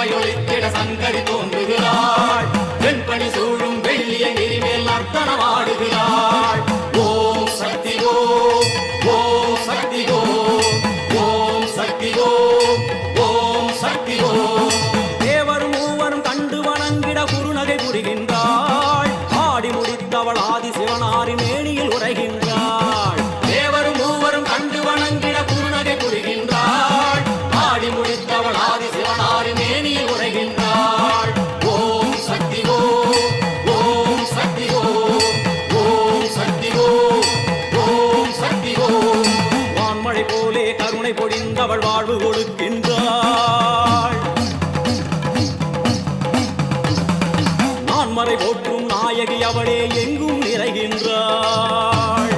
கற்பையொழித்திட சங்கரி தோன்றுகிறாள் பெண்பணி சூழும் வெள்ளிய நெறிமேல் நர்த்தனமாடுகிறாள் ஓம் சக்தி ஓம் ஓம் சக்தி ஓம் ஓம் சக்தி ஓம் ஓம் சக்தி ஓம் தேவரும் மூவரும் கண்டு வணங்கிட குருநகை புரிகின்றாள் ஆடி முடித்தவள் ஆதி சிவனாரி கருணை பொழிந்தவள் வாழ்வு கொடுக்கின்றாள். நான்மறை போற்றும் நாயகி அவளே எங்கும் நிறைகின்றாள்.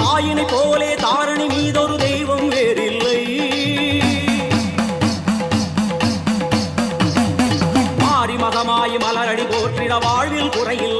தாயினை போலே தாரணி மீதொரு தெய்வம் வேறில்லை. மாறி மதமாய் மலரடி போற்றிட வாழ்வில் குறையில்லை.